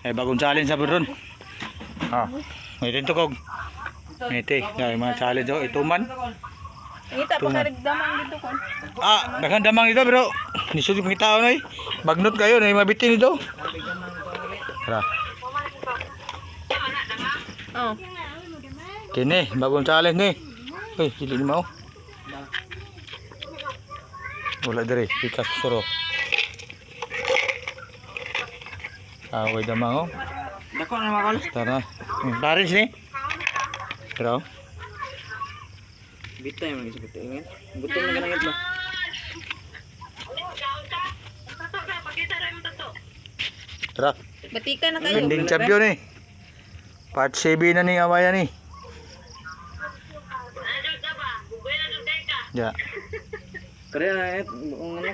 Eh, bagong challenge sa ron. Ah, may rin tukog. Ito eh, mga challenge oh. Ito man. Ngita pa Tunga. karigdamang dito kon. Ah, daghang damang ito pero nisud yung kita na eh. Magnot kayo na mabitin ito. Tara. Oh. Kini, bagong challenge ni. Uy, dili ni mao. Wala dire, ikas suro. Ah, way damang oh. Dako na makal. Tara. Hmm, Parents ni. Pero, Bitay man kasi bitay man. Gutom na ganang ito. tara. Batika na kayo. Ending champion eh. Part 7 na ni Amaya ni. Ya. Kaya na eh, ang ano.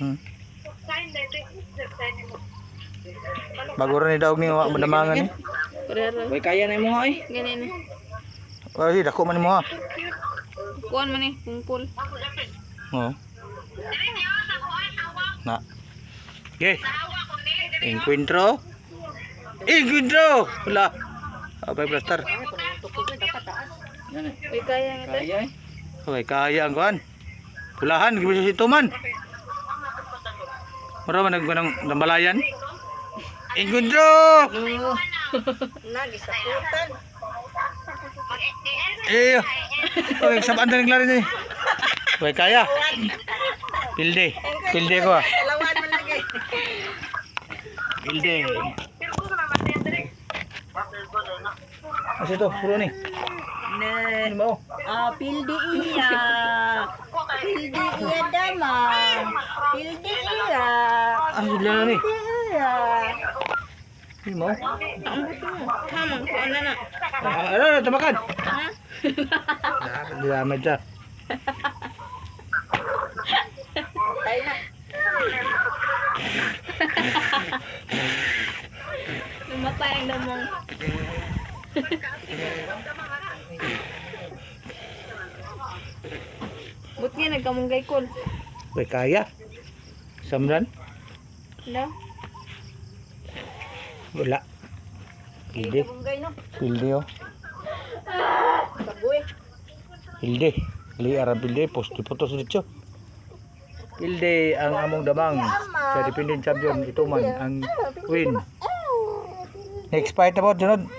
Hmm. Bago rin ni daog ni wa madamangan ni. Way kaya na mo ay. ganyan eh. Ay, dako man mo ha. Kuan man eh, pungpul. Oo. Na. Okay. Encuentro. Encuentro. Wala. Abay plaster. Eh. Uy, kaya nga Kaya eh. Okay, kaya ang kuan. Pulahan, gibisa si Tuman. Mura man nagkunang dambalayan. Encuentro. Nagisakutan. Eh, oy, sabaan na naglaro ni. Oy, kaya. Pilde. Pilde ko ah. Lawan man lagi. Pilde. Kasi to, puro ni. Ne. Ano mo? Ah, pildi iya. Pildi iya damang. Pildi iya. Ah, sila na ni. Ano mo? Hamang ko na na. Ano, ano, tamakan. Ha? Hindi naman siya. Tayo na. Lumatay ang damang. Buti nga nagkamunggay kol. Oy, kaya. Samran? No? Wala. No? Pilde oh. Pilde. Li ara pilde post foto sa dito. Pilde ang among damang sa dependent champion ito man ang win. Next fight about junod.